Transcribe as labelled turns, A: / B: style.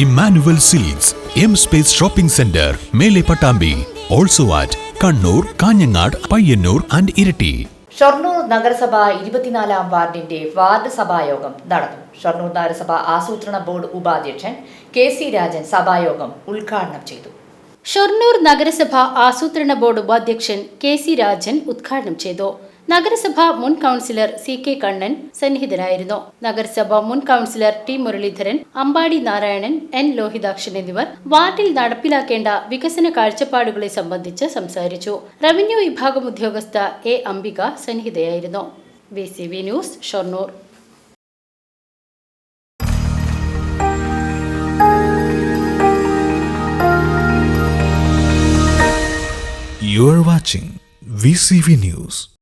A: Emmanuel silks M space shopping centre Mele Pattambi also at Kannur Kanhangad Payyanur and Iritty.
B: Shoranur നഗരസഭ ഇരുപത്തിനാലാം വാർഡിന്റെ ward സഭായോഗം നടന്നു. ഷൊർണൂർ നഗരസഭ ആസൂത്രണ board ഉപാധ്യക്ഷൻ കെ സി രാജൻ സഭായോഗം ഉദ്ഘാടനം ചെയ്തു.
C: ഷൊർണൂർ നഗരസഭ ആസൂത്രണ ബോർഡ് ഉപാധ്യക്ഷൻ കെ സി രാജൻ ഉദ്ഘാടനം ചെയ്തു. നഗരസഭ മുൻ കൗൺസിലർ സി കെ കണ്ണൻ സന്നിഹിതനായിരുന്നു. നഗരസഭ മുൻ councillor T Muralidharan Ambadi Narayanan N Lohithakshan എന്നിവർ വാർഡിൽ നടപ്പിലാക്കേണ്ട വികസന കാഴ്ചപ്പാടുകളെ സംബന്ധിച്ച് സംസാരിച്ചു. റവന്യൂ വിഭാഗം ഉദ്യോഗസ്ഥ A Ambika സന്നിഹിതയായിരുന്നു. V C V news Shoranur.
A: You are watching VCV News.